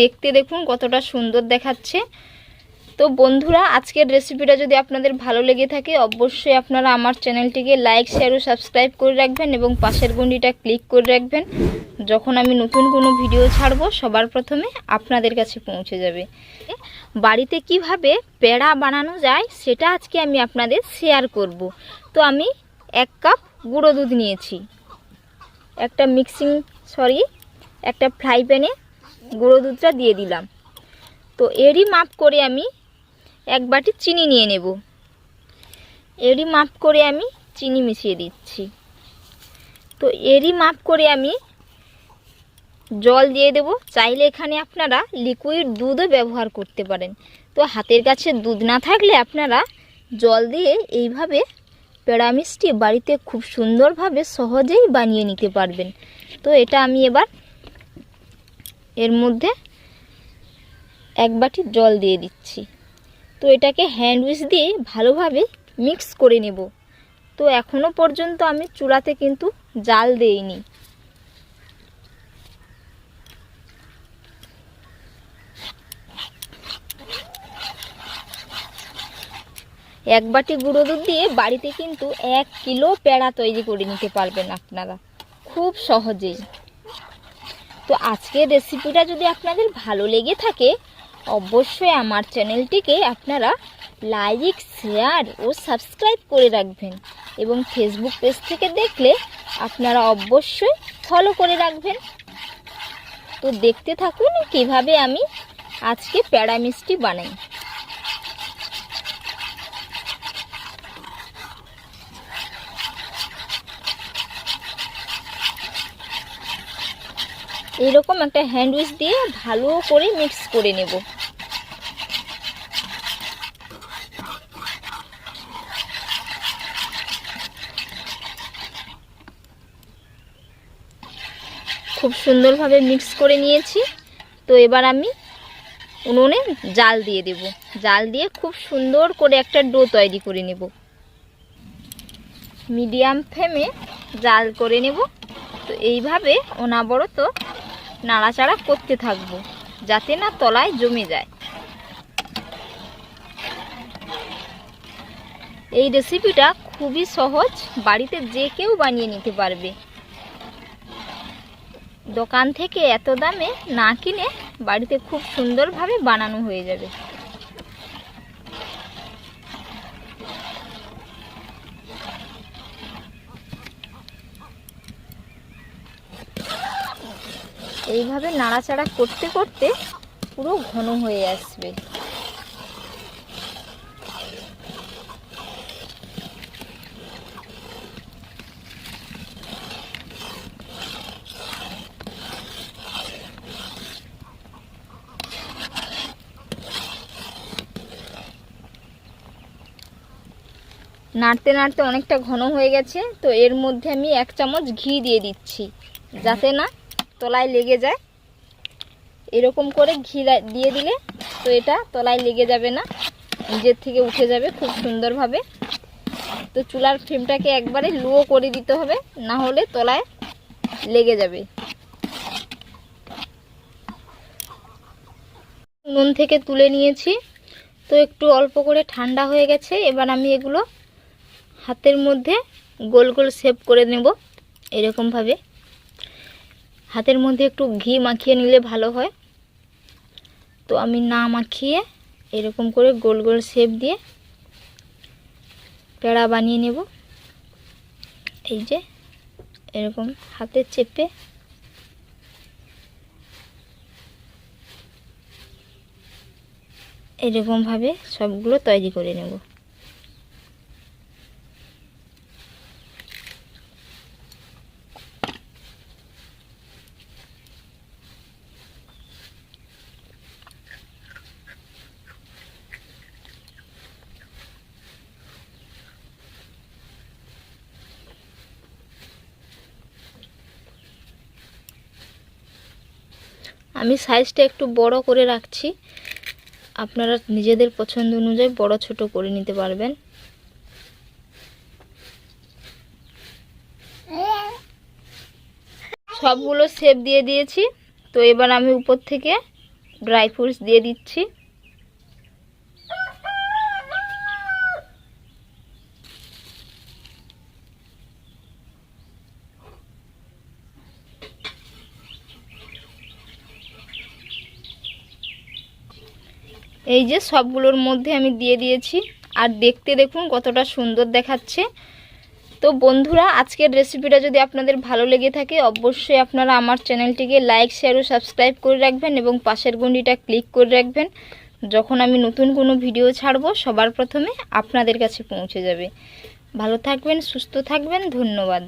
দেখতে দেখুন কতটা সুন্দর দেখাচ্ছে। তো বন্ধুরা, আজকের রেসিপিটা যদি আপনাদের ভালো লেগে থাকে, অবশ্যই আপনারা আমার চ্যানেলটিকে লাইক শেয়ার ও সাবস্ক্রাইব করে রাখবেন এবং পাশের গন্ডিটা ক্লিক করে রাখবেন। যখন আমি নতুন কোনো ভিডিও ছাড়বো, সবার প্রথমে আপনাদের কাছে পৌঁছে যাবে। বাড়িতে কীভাবে পেড়া বানানো যায়, সেটা আজকে আমি আপনাদের শেয়ার করব। তো আমি এক কাপ গুঁড়ো দুধ নিয়েছি। একটা মিক্সিং সরি একটা ফ্রাই প্যানে গুঁড়ো দুধটা দিয়ে দিলাম। তো এরই মাপ করে আমি এক বাটি চিনি নিয়ে নেব। এরই মাপ করে আমি চিনি মিশিয়ে দিচ্ছি। তো এরই মাপ করে আমি জল দিয়ে দেব। চাইলে এখানে আপনারা লিকুইড দুধও ব্যবহার করতে পারেন। তো হাতের কাছে দুধ না থাকলে আপনারা জল দিয়ে এইভাবে পেড়া মিষ্টি বাড়িতে খুব সুন্দরভাবে সহজেই বানিয়ে নিতে পারবেন। তো এটা আমি এবার এর মধ্যে এক বাটি জল দিয়ে দিচ্ছি। তো এটাকে হ্যান্ড উইচ দিয়ে ভালোভাবে মিক্স করে নেব। তো এখনও পর্যন্ত আমি চুলাতে কিন্তু জাল দেইনি। এক বাটি গুঁড়ো দুধ দিয়ে বাড়িতে কিন্তু এক কিলো পেড়া তৈরি করে নিতে পারবেন আপনারা। খুব সহজেই। তো আজকের রেসিপিটা যদি আপনাদের ভালো লেগে থাকে, অবশ্যই আমার চ্যানেলটিকে আপনারা লাইক শেয়ার ও সাবস্ক্রাইব করে রাখবেন এবং ফেসবুক পেজ থেকে দেখলে আপনারা অবশ্যই ফলো করে রাখবেন। তো দেখতে থাকুন কীভাবে আমি আজকে প্যারামিষ্টি বানাই। এরকম একটা হ্যান্ডউইচ দিয়ে ভালো করে মিক্স করে নেব। খুব সুন্দরভাবে মিক্স করে নিয়েছি। তো এবার আমি উনুনে জাল দিয়ে দেব। জাল দিয়ে খুব সুন্দর করে একটা ডো তৈরি করে নেব। মিডিয়াম ফ্লেমে জাল করে নেব। তো এইভাবে অনাবরত নাড়াচাড়া করতে থাকব, যাতে না তলায় জমে যায়। এই রেসিপিটা খুবই সহজ, বাড়িতে যে কেউ বানিয়ে নিতে পারবে। দোকান থেকে এত দামে না কিনে বাড়িতে খুব সুন্দরভাবে বানানো হয়ে যাবে। এইভাবে নাড়াচাড়া করতে করতে পুরো ঘন হয়ে আসবে। নাড়তে নাড়তে অনেকটা ঘন হয়ে গেছে, তো এর মধ্যে আমি এক চামচ ঘি দিয়ে দিচ্ছি, যাতে না তলায় লেগে যায়। এরকম করে ঘি দিয়ে দিলে তো এটা তলায় লেগে যাবে না, নিজের থেকে উঠে যাবে খুব সুন্দরভাবে। তো চুলার ফ্লেমটাকে একবারে লো করে দিতে হবে, না হলে তলায় লেগে যাবে। নুন থেকে তুলে নিয়েছি। তো একটু অল্প করে ঠান্ডা হয়ে গেছে, এবার আমি এগুলো হাতের মধ্যে গোল গোল শেপ করে নেব, এরকমভাবে। হাতের মধ্যে একটু ঘি মাখিয়ে নিলে ভালো হয়। তো আমি না মাখিয়ে এরকম করে গোল গোল শেপ দিয়ে পেড়া বানিয়ে নেব। এই যে এরকম হাতে চেপে এরকমভাবে সবগুলো তৈরি করে নেব। আমি সাইজটা একটু বড় করে রাখছি। আপনারা নিজেদের পছন্দ অনুযায়ী বড়, ছোট করে নিতে পারবেন। সবগুলো শেপ দিয়ে দিয়েছি। তো এবার আমি উপর থেকে ড্রাই ফ্রুটস দিয়ে দিচ্ছি। এই যে সবগুলোর মধ্যে আমি দিয়ে দিয়েছি। আর দেখতে দেখুন কতটা সুন্দর দেখাচ্ছে। তো বন্ধুরা, আজকের রেসিপিটা যদি আপনাদের ভালো লেগে থাকে, অবশ্যই আপনারা আমার চ্যানেলটিকে লাইক শেয়ার ও সাবস্ক্রাইব করে রাখবেন এবং পাশের গুন্ডিটা ক্লিক করে রাখবেন। যখন আমি নতুন কোনো ভিডিও ছাড়ব, সবার প্রথমে আপনাদের কাছে পৌঁছে যাবে। ভালো থাকবেন, সুস্থ থাকবেন, ধন্যবাদ।